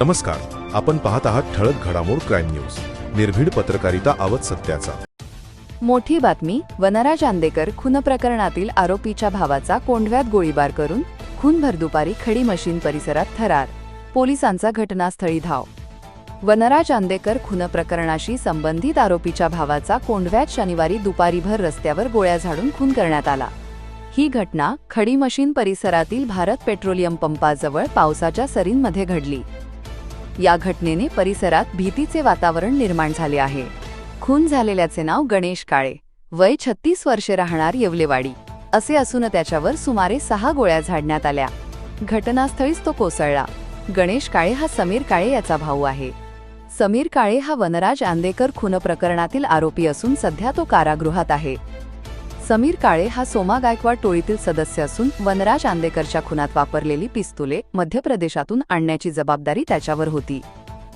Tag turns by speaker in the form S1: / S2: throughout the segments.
S1: नमस्कार आपण पाहत आहात ठळक घडामोड क्राईम न्यूज. निर्भीड पत्रकारिता आवत सत्याचा.
S2: मोठी बातमी वनराज आंदेकर खून प्रकरणातील आरोपीच्या भावाचा कोंढव्यात गोळीबार करून खून भरदुपारी खडी मशीन परिसरात थरार पोलिसांचा घटनास्थळी धाव. वनराज आंदेकर खून प्रकरणाशी संबंधित आरोपीच्या भावाचा कोंढव्यात शनिवारी दुपारीभर रस्त्यावर गोळ्या झाडून खून करण्यात आला. ही घटना खडी मशीन परिसरातील भारत पेट्रोलियम पंपाजवळ पावसाच्या सरींमध्ये घडली. या घटनेने परिसरात भीतीचे वातावरण निर्माण झाले आहे. खून झालेल्याचे नाव गणेश काळे. वय छत्तीस वर्षे राहणार येवलेवाडी. असे असून त्याच्यावर सुमारे सहा गोळ्या झाडण्यात आल्या. घटनास्थळीच तो कोसळला. गणेश काळे हा समीर काळे याचा भाऊ आहे. समीर काळे हा वनराज आंदेकर खून प्रकरणातील आरोपी असून सध्या तो कारागृहात आहे. समीर काळे हा सोमा गायकवाड टोळीतील सदस्य असून वनराज आंदेकरच्या खुनात वापरलेली पिस्तुले मध्य प्रदेशातून आणण्याची जबाबदारी त्याच्यावर होती.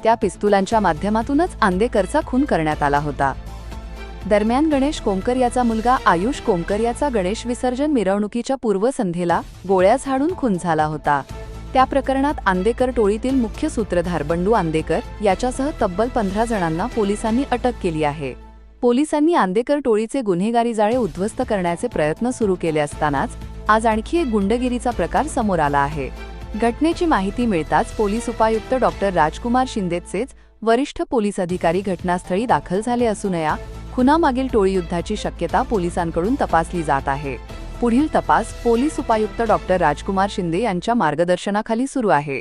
S2: त्या पिस्तुलांच्या माध्यमातूनच आंदेकरचा खून करण्यात आला होता. दरम्यान गणेश कोमकर याचा मुलगा आयुष कोमकर याचा गणेश विसर्जन मिरवणुकीच्या पूर्वसंध्येला गोळ्या झाडून खून झाला होता. त्या प्रकरणात आंदेकर टोळीतील मुख्य सूत्रधार बंडू आंदेकर याच्यासह तब्बल पंधरा जणांना पोलिसांनी अटक केली आहे. पोलिसांनी आंदेकर टोळीचे गुन्हेगारी जाळे उद्ध्वस्त करण्याचे प्रयत्न सुरू केले असतानाच आज आणखी एक गुंडगिरीचा प्रकार समोर आला आहे. घटनेची माहिती मिळताच पोलीस उपायुक्त डॉक्टर राजकुमार शिंदेचेच वरिष्ठ पोलीस अधिकारी घटनास्थळी दाखल झाले असून या खुनामागील टोळी युद्धाची शक्यता पोलिसांकडून तपासली जात आहे. पुढील तपास पोलीस उपायुक्त डॉक्टर राजकुमार शिंदे यांच्या मार्गदर्शनाखाली सुरू आहे.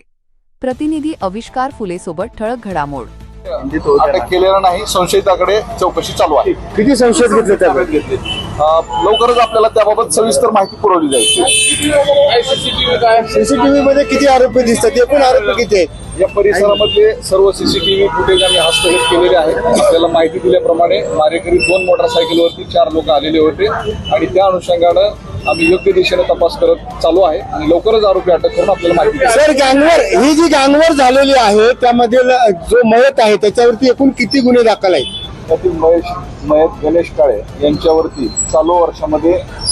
S2: प्रतिनिधी अविष्कार फुलेसोबत ठळक घडामोड
S3: अटक केलेला नाही संशयिताकडे चौकशी चालू आहे.
S4: किती संशयित घेतले
S3: अं, लवकरच आपल्याला त्याबाबत सविस्तर माहिती पुरवली जाईल.
S4: सीसीटीव्ही मध्ये किती आरोपी दिसतात? एकूण आरोपी किती आहेत?
S3: या परिसरामधले सर्व सीसीटीव्ही फुटेज आम्ही हस्तगत केलेले आहेत. आपल्याला माहिती दिल्याप्रमाणे मारेकरी दोन मोटरसायकलवरती चार लोक आलेले होते. आणि त्या अनुषंगानं आम्ही योग्य दिशेने तपास करत चालू आहे आणि लवकरच आरोपी अटक करून आपल्याला माहिती.
S4: सर गँगवर ही जी गँगवर झालेली आहे त्यामध्ये जो मयत आहे त्याच्यावरती एकूण किती गुन्हे दाखल आहेत
S3: त्यातील महेश मयत गणेश काळे यांच्यावरती चालू वर्षामध्ये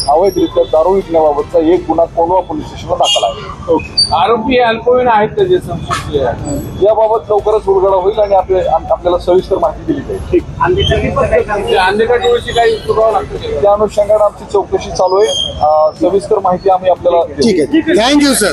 S3: अवैधरित्या दारू विकण्याबाबतचा एक गुन्हा कोंडवा पोलीस स्टेशनला दाखल आहे.
S5: आरोपी अल्पवयीन आहेत त्याचे संशय
S3: याबाबत लवकरच उलगडा होईल आणि आपले आम- आपल्याला सविस्तर माहिती दिली जाईल. ठीक.
S5: अंधेका टोळीची काही पुरावा लागतो
S3: त्या अनुषंगाने आमची चौकशी चालू आहे. अं, सविस्तर माहिती आम्ही आपल्याला देऊ.
S4: ठीक आहे. Thank you sir.